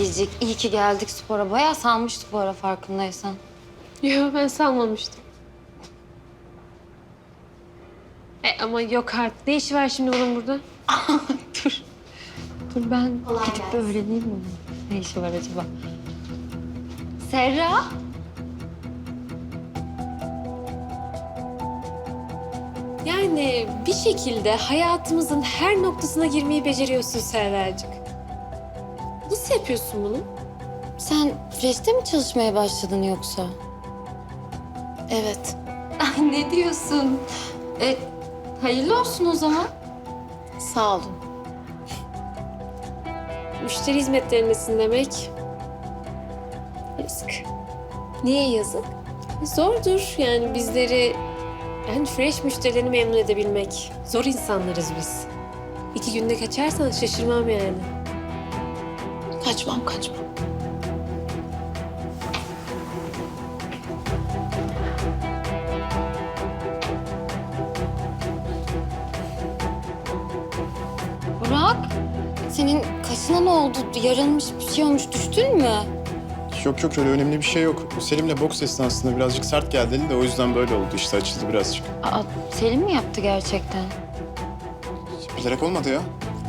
Biricik iyi ki geldik spora. Bayağı salmıştık bu ara farkındaysan. Yok ben salmamıştım. E ama yok artık. Ne işi var şimdi bunun burada? Dur. Dur ben gidip bir öğreneyim mi? Ne işi var acaba? Serra. Yani bir şekilde hayatımızın her noktasına girmeyi beceriyorsun Serracık. Nasıl yapıyorsun bunu? Sen Fresh'te mi çalışmaya başladın yoksa? Evet. Ay ne diyorsun? E, hayırlı olsun o zaman. Sağ olun. Müşteri hizmetlerindesin demek. Yazık. Niye yazık? Zordur yani bizleri, yani fresh müşterilerini memnun edebilmek. Zor insanlarız biz. İki günde kaçarsan şaşırmam yani. Kaçmam kaçmam. Burak, senin kaşına ne oldu? Yarılmış bir şey olmuş. Düştün mü? Yok yok öyle önemli bir şey yok. Selim'le boks esnasında birazcık sert geldi eli de o yüzden böyle oldu işte açıldı birazcık. Aa, Selim mi yaptı gerçekten? Bilerek olmadı ya.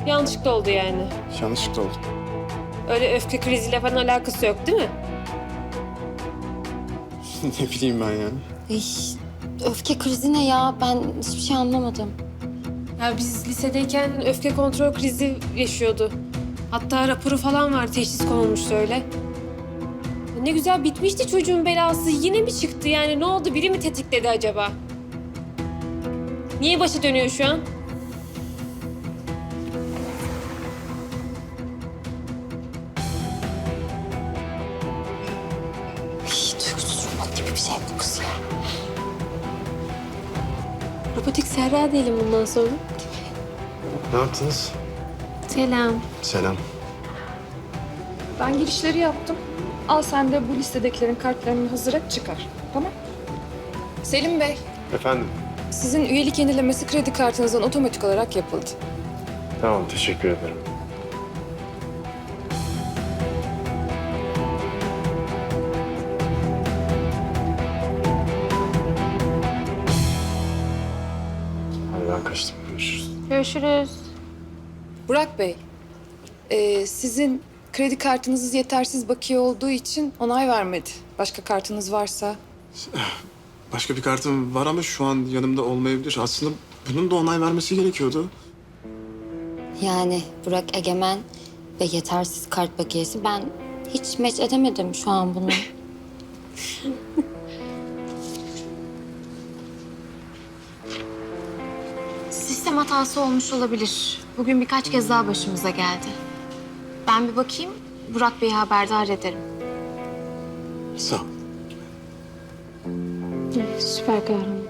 Yanlışlıkla oldu yani. Yanlışlıkla oldu. Öyle öfke kriziyle falan alakası yok değil mi? ne bileyim ben yani. Ay, öfke krizi ne ya? Ben hiçbir şey anlamadım. Ya biz lisedeyken öfke kontrol krizi yaşıyordu. Hatta raporu falan var, teşhis konulmuştu öyle. Ne güzel bitmişti çocuğun belası. Yine mi çıktı yani? Ne oldu? Biri mi tetikledi acaba? Niye başa dönüyor şu an? Diyelim bundan sonra. Ne yaptınız? Selam. Selam. Ben girişleri yaptım. Al sen de bu listedekilerin kartlarını hazır et çıkar. Tamam. Selim Bey, Efendim? sizin üyelik yenilemesi kredi kartınızdan otomatik olarak yapıldı. Tamam teşekkür ederim. Görüşürüz. Burak Bey, e, sizin kredi kartınız yetersiz bakiye olduğu için onay vermedi. Başka kartınız varsa Başka bir kartım var ama şu an yanımda olmayabilir. Aslında bunun da onay vermesi gerekiyordu. Yani Burak Egemen ve yetersiz kart bakiyesi. Ben hiç meç edemedim şu an bunu. hatası olmuş olabilir. Bugün birkaç kez daha başımıza geldi. Ben bir bakayım, Burak Bey'i haberdar ederim. Sağ ol. Süper kahraman.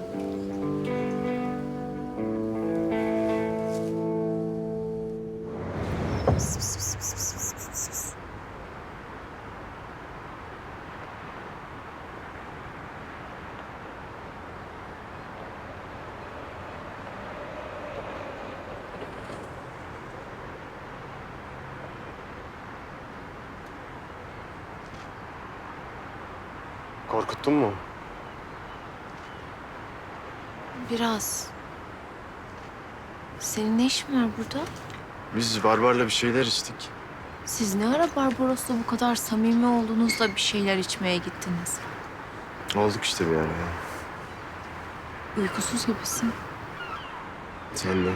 Korkuttun mu? Biraz. Senin ne işin var burada? Biz Barbar'la bir şeyler içtik. Siz ne ara Barbaros'la bu kadar samimi olduğunuzda bir şeyler içmeye gittiniz? Olduk işte bir ara ya. Uykusuz gibisin. Sen de.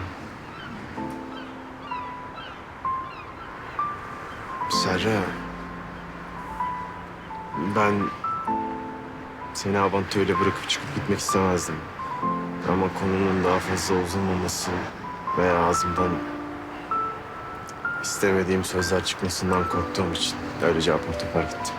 Serra. Ben seni Avantöy'le bırakıp çıkıp gitmek istemezdim. Ama konunun daha fazla uzamaması veya ağzımdan istemediğim sözler çıkmasından korktuğum için öylece apar topar gittim.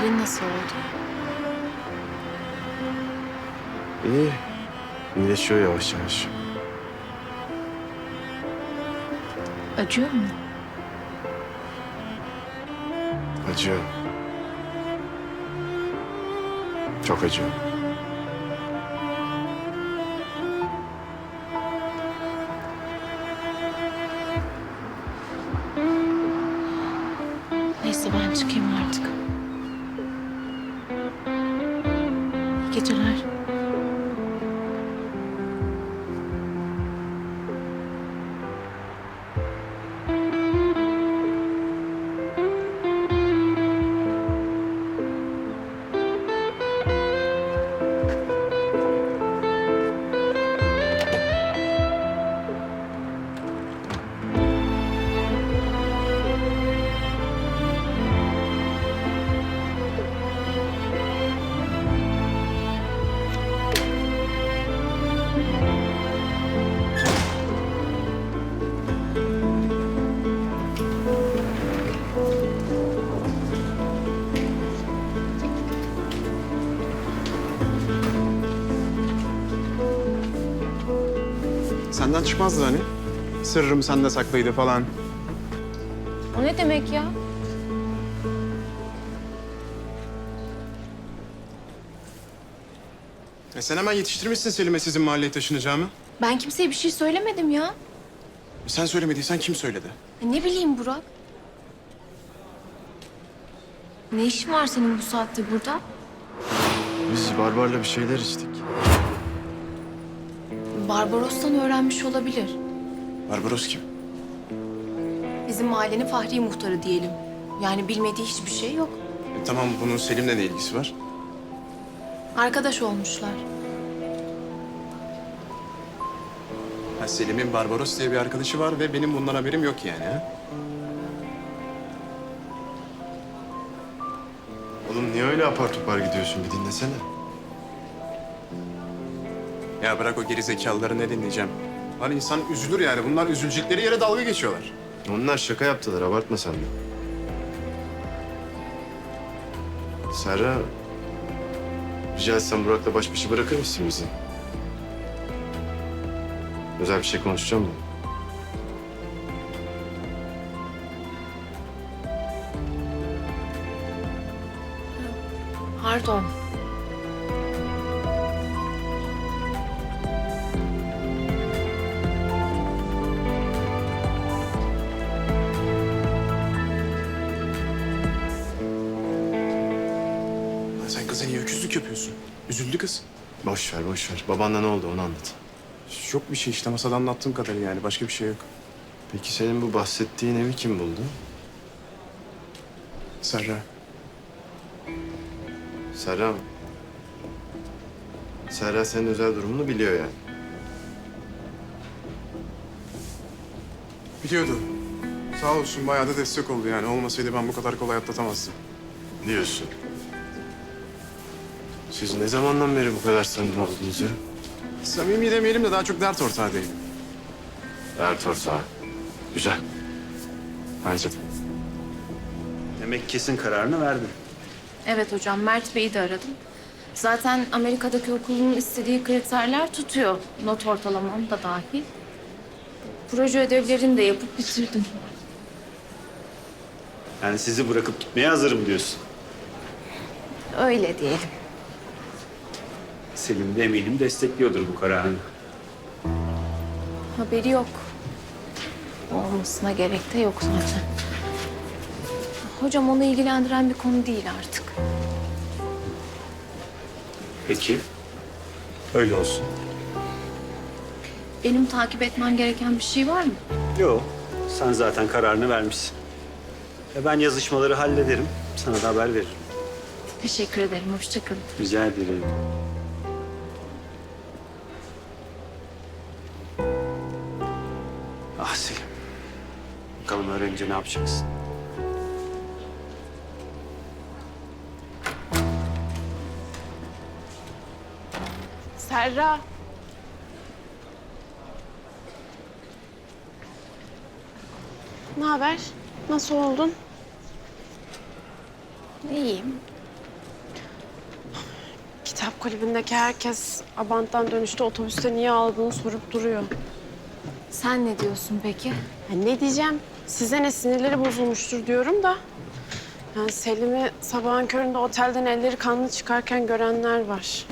Elin nasıl oldu? İyi. İyileşiyor yavaş yavaş. Acıyor mu? Acıyor. Çok acıyor. Senden çıkmazdı hani. Sırrım sende saklıydı falan. O ne demek ya? E sen hemen yetiştirmişsin Selim'e sizin mahalleye taşınacağımı. Ben kimseye bir şey söylemedim ya. E Sen söylemediysen kim söyledi? E ne bileyim Burak. Ne işin var senin bu saatte burada? Biz Barbar'la bir şeyler içtik. Barbaros'tan öğrenmiş olabilir. Barbaros kim? Bizim mahallenin Fahri muhtarı diyelim. Yani bilmediği hiçbir şey yok. E tamam bunun Selim'le ne ilgisi var? Arkadaş olmuşlar. Ha, Selim'in Barbaros diye bir arkadaşı var ve benim bundan haberim yok yani ha? Oğlum niye öyle apar topar gidiyorsun bir dinlesene. Ya bırak o geri zekalıları ne dinleyeceğim. Lan insan üzülür yani. Bunlar üzülecekleri yere dalga geçiyorlar. Onlar şaka yaptılar abartma sen de. Serra, rica etsem Burak'la baş başa bırakır mısın bizi? Özel bir şey konuşacağım da. Pardon. Öküzlük yapıyorsun? Üzüldü kız. Boş ver, boş ver. Babanla ne oldu onu anlat. Yok bir şey işte masada anlattığım kadarı yani. Başka bir şey yok. Peki senin bu bahsettiğin evi kim buldu? Serra. Serra mı? Serra senin özel durumunu biliyor yani. Biliyordu. Sağ olsun bayağı da destek oldu yani. Olmasaydı ben bu kadar kolay atlatamazdım. Diyorsun. Siz ne zamandan beri bu kadar samimi oldunuz ya? Samimi demeyelim de daha çok dert ortağı değil. Dert ortağı. Güzel. Bence de. Demek kesin kararını verdin. Evet hocam, Mert Bey'i de aradım. Zaten Amerika'daki okulun istediği kriterler tutuyor. Not ortalamam da dahil. Proje ödevlerini de yapıp bitirdim. Yani sizi bırakıp gitmeye hazırım diyorsun. Öyle diyelim. Selim de eminim destekliyordur bu kararını. Haberi yok. Olmasına gerek de yok zaten. Hocam onu ilgilendiren bir konu değil artık. Peki. Öyle olsun. Benim takip etmem gereken bir şey var mı? Yok. Sen zaten kararını vermişsin. E ben yazışmaları hallederim. Sana da haber veririm. Teşekkür ederim. Hoşçakalın. Rica ederim. Öğrenince ne yapacaksın? Serra. Ne haber? Nasıl oldun? İyiyim. Kitap kulübündeki herkes Abant'tan dönüşte otobüste niye aldığını sorup duruyor. Sen ne diyorsun peki? Ya ne diyeceğim? Size ne sinirleri bozulmuştur diyorum da. Yani Selim'i sabahın köründe otelden elleri kanlı çıkarken görenler var.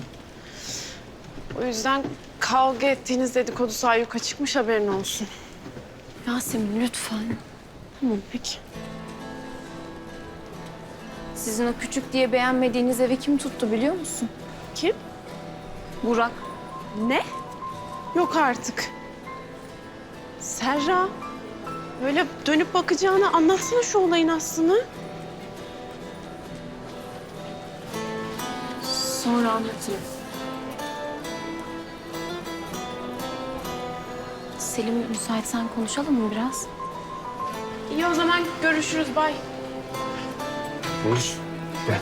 O yüzden kavga ettiğiniz dedikodusu ayyuka çıkmış haberin olsun. Yasemin lütfen. Tamam peki. Sizin o küçük diye beğenmediğiniz evi kim tuttu biliyor musun? Kim? Burak. Ne? Yok artık. Serra, böyle dönüp bakacağını anlatsana şu olayın aslını. Sonra anlatırım. Selim müsaitsen konuşalım mı biraz? İyi o zaman görüşürüz, bay. Olur. Gel.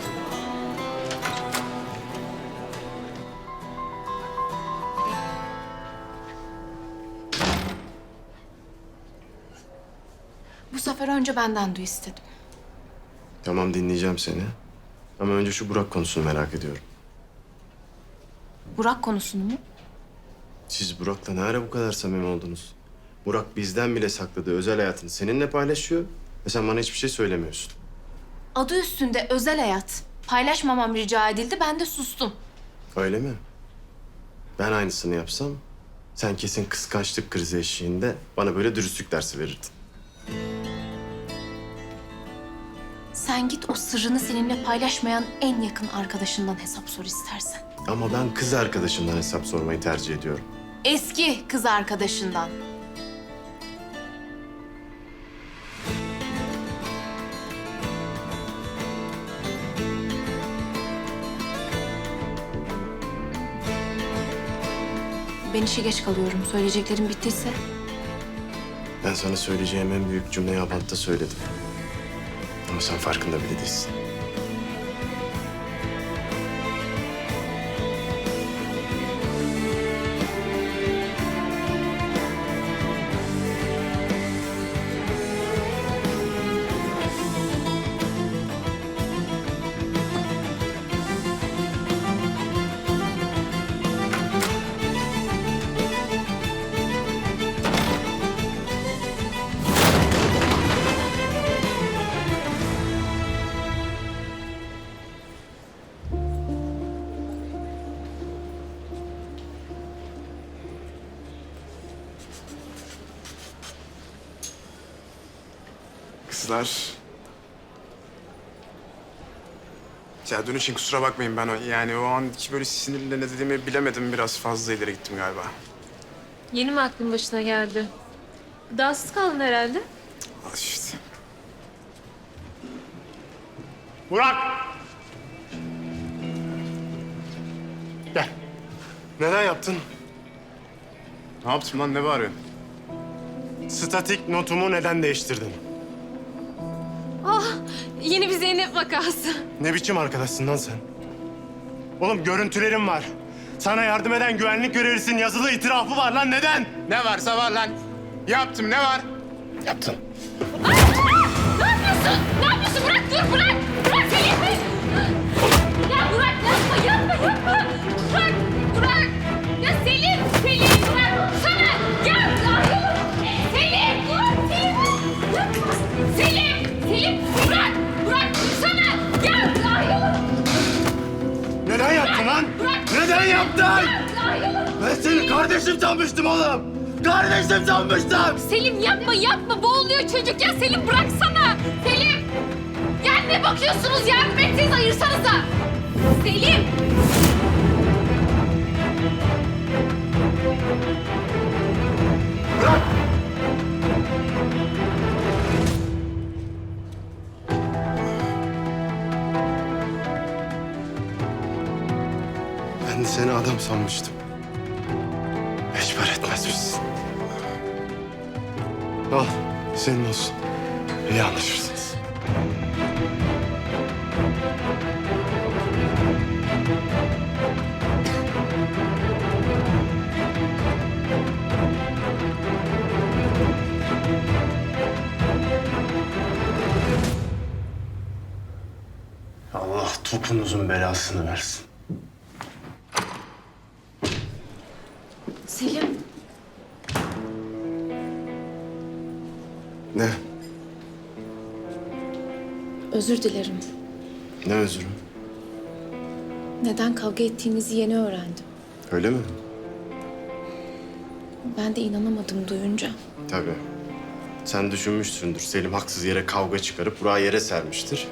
Sefer önce benden duy istedim. Tamam dinleyeceğim seni. Ama önce şu Burak konusunu merak ediyorum. Burak konusunu mu? Siz Burak'la ne ara bu kadar samimi oldunuz? Burak bizden bile sakladığı özel hayatını seninle paylaşıyor ve sen bana hiçbir şey söylemiyorsun. Adı üstünde özel hayat. Paylaşmamam rica edildi, ben de sustum. Öyle mi? Ben aynısını yapsam sen kesin kıskançlık krizi eşiğinde bana böyle dürüstlük dersi verirdin. Sen git o sırrını seninle paylaşmayan en yakın arkadaşından hesap sor istersen. Ama ben kız arkadaşımdan hesap sormayı tercih ediyorum. Eski kız arkadaşından. Ben işe geç kalıyorum. Söyleyeceklerim bittiyse. Ben sana söyleyeceğim en büyük cümleyi Abant'ta söyledim. Ama sen farkında bile değilsin. Kızlar. Ya dün için kusura bakmayın ben o yani o anki böyle sinirle ne dediğimi bilemedim. Biraz fazla ileri gittim galiba. Yeni mi aklın başına geldi? Gıdasız kaldın herhalde. Al işte. Burak! Gel. Neden yaptın? Ne yaptım lan ne bağırıyorsun? Statik notumu neden değiştirdin? Yeni bir Zeynep vakası. Ne biçim arkadaşsın lan sen? Oğlum görüntülerim var. Sana yardım eden güvenlik görevlisinin yazılı itirafı var lan neden? Ne varsa var lan. Yaptım ne var? Yaptın. Ne yapıyorsun? Bırak dur bırak. Bırak Bırak. Neden yaptın? Ben seni kardeşim sanmıştım oğlum. Kardeşim sanmıştım. Selim yapma yapma boğuluyor çocuk ya Selim bıraksana. Selim. Ya ne bakıyorsunuz yardım etseniz ayırsanıza. Selim. Ben seni adam sanmıştım. Hiç par etmezmişsin. Al, senin olsun. İyi anlaşırsınız. Allah topunuzun belasını versin. Özür dilerim. Ne özürü? Neden kavga ettiğinizi yeni öğrendim. Öyle mi? Ben de inanamadım duyunca. Tabii. Sen düşünmüşsündür. Selim haksız yere kavga çıkarıp Burak'ı yere sermiştir.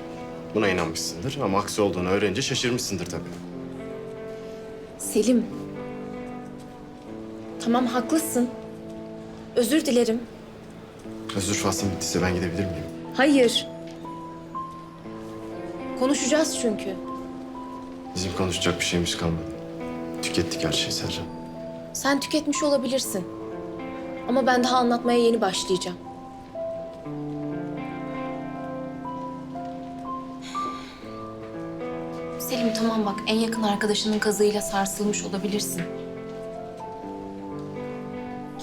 Buna inanmışsındır ama aksi olduğunu öğrenince şaşırmışsındır tabii. Selim. Tamam haklısın. Özür dilerim. Özür faslım bittiyse ben gidebilir miyim? Hayır. Konuşacağız çünkü. Bizim konuşacak bir şeyimiz kalmadı. Tükettik her şeyi Serra. Sen tüketmiş olabilirsin. Ama ben daha anlatmaya yeni başlayacağım. Selim tamam bak en yakın arkadaşının kazığıyla sarsılmış olabilirsin.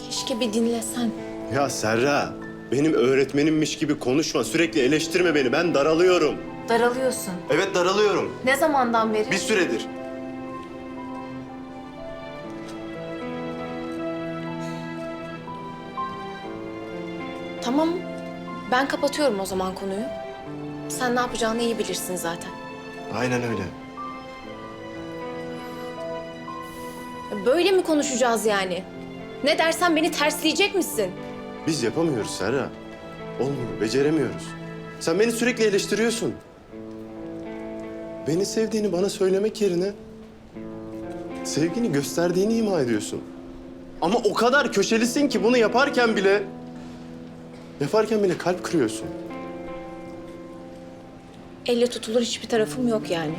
Keşke bir dinlesen. Ya Serra, benim öğretmenimmiş gibi konuşma. Sürekli eleştirme beni. Ben daralıyorum. Daralıyorsun. Evet daralıyorum. Ne zamandan beri? Bir süredir. Tamam. Ben kapatıyorum o zaman konuyu. Sen ne yapacağını iyi bilirsin zaten. Aynen öyle. Böyle mi konuşacağız yani? Ne dersen beni tersleyecek misin? Biz yapamıyoruz Serra. Olmuyor, beceremiyoruz. Sen beni sürekli eleştiriyorsun. Beni sevdiğini bana söylemek yerine sevgini gösterdiğini ima ediyorsun. Ama o kadar köşelisin ki bunu yaparken bile yaparken bile kalp kırıyorsun. Elle tutulur hiçbir tarafım yok yani.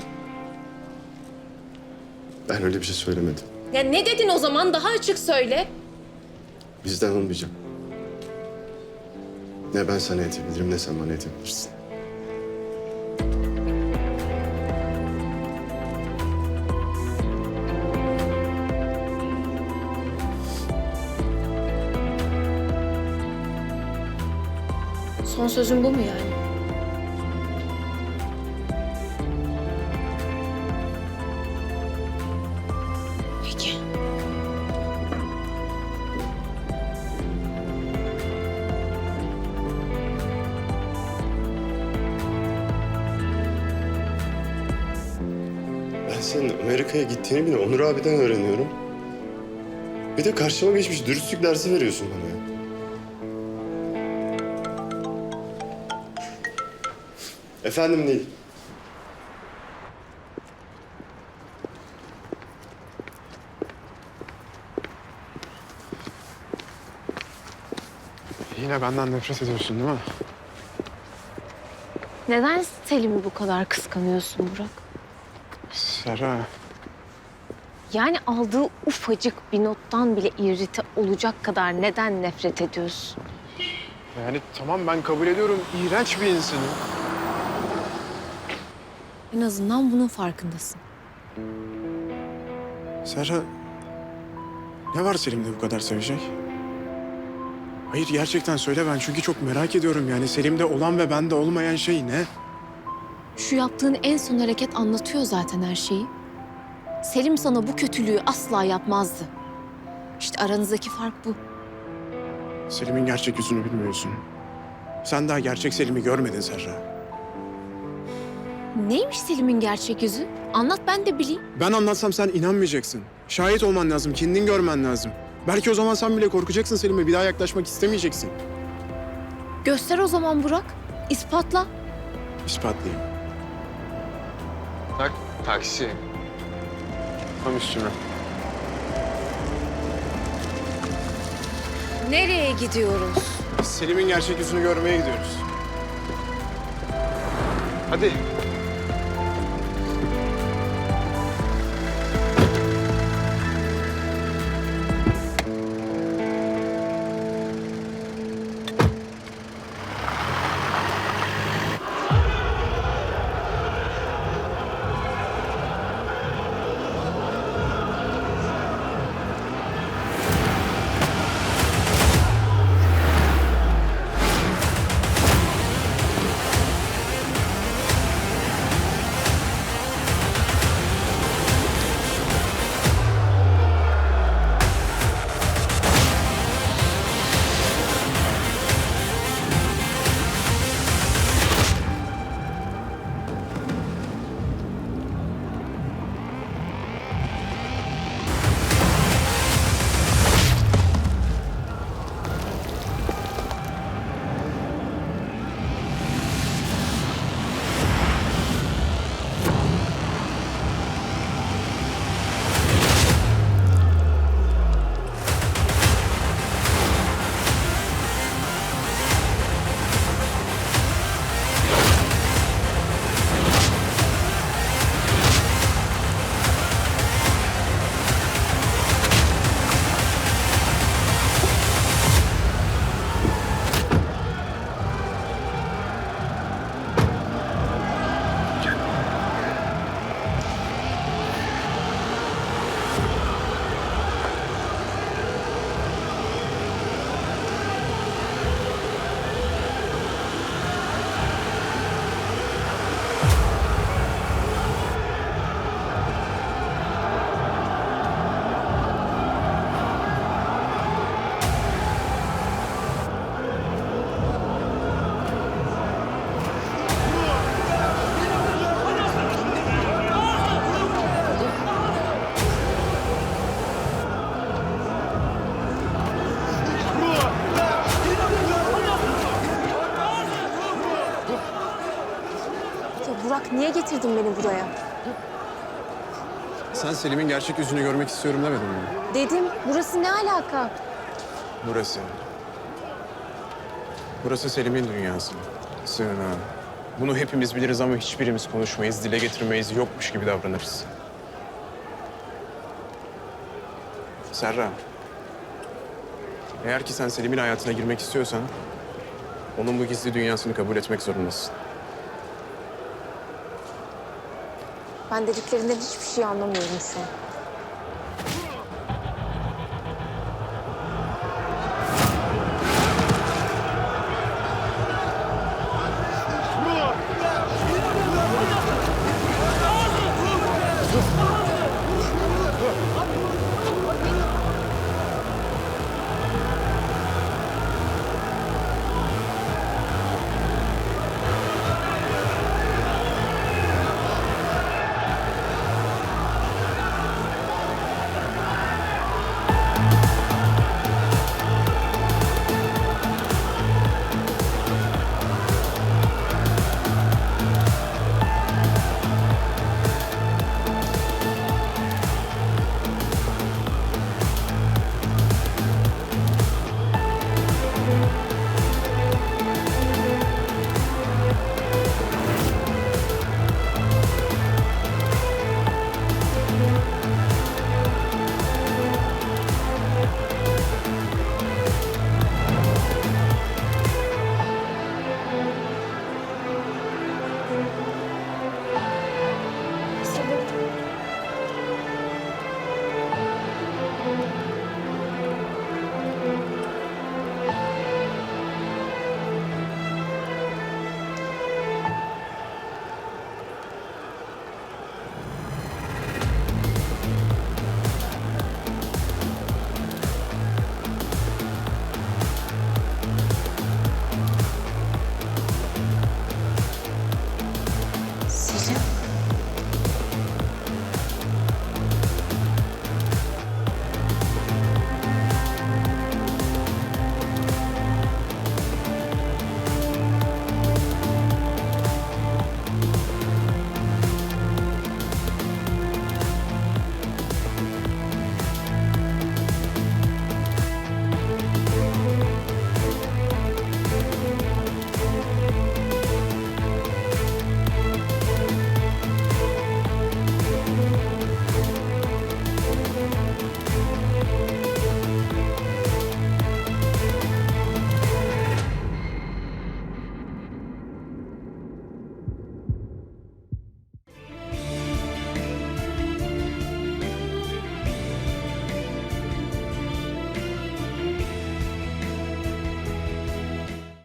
Ben öyle bir şey söylemedim. Ya ne dedin o zaman? Daha açık söyle. Bizden olmayacak. Ne ben sana edebilirim ne sen bana edebilirsin. Son sözün bu mu yani? Peki. Ben senin Amerika'ya gittiğini bile Onur abiden öğreniyorum. Bir de karşıma geçmiş dürüstlük dersi veriyorsun bana ya. Efendim Nil. Yine benden nefret ediyorsun değil mi? Neden Selim'i bu kadar kıskanıyorsun Burak? Serra. Yani aldığı ufacık bir nottan bile irrite olacak kadar neden nefret ediyorsun? Yani tamam ben kabul ediyorum. iğrenç bir insanım. En azından bunun farkındasın. Serra. Ne var Selim'de bu kadar sevecek? Hayır gerçekten söyle ben çünkü çok merak ediyorum yani Selim'de olan ve bende olmayan şey ne? Şu yaptığın en son hareket anlatıyor zaten her şeyi. Selim sana bu kötülüğü asla yapmazdı. İşte aranızdaki fark bu. Selim'in gerçek yüzünü bilmiyorsun. Sen daha gerçek Selim'i görmedin Serra. Neymiş Selim'in gerçek yüzü? Anlat ben de bileyim. Ben anlatsam sen inanmayacaksın. Şahit olman lazım, kendin görmen lazım. Belki o zaman sen bile korkacaksın Selim'e. Bir daha yaklaşmak istemeyeceksin. Göster o zaman Burak. İspatla. İspatlayayım. Tak, taksi. Tam üstüne. Nereye gidiyoruz? Selim'in gerçek yüzünü görmeye gidiyoruz. Hadi. Getirdin beni buraya? Sen Selim'in gerçek yüzünü görmek istiyorum demedin mi? Dedim, burası ne alaka? Burası. Burası Selim'in dünyası. Sığınağı. Bunu hepimiz biliriz ama hiçbirimiz konuşmayız, dile getirmeyiz, yokmuş gibi davranırız. Serra. Eğer ki sen Selim'in hayatına girmek istiyorsan... ...onun bu gizli dünyasını kabul etmek zorundasın. Ben dediklerinden hiçbir şey anlamıyorum şu an.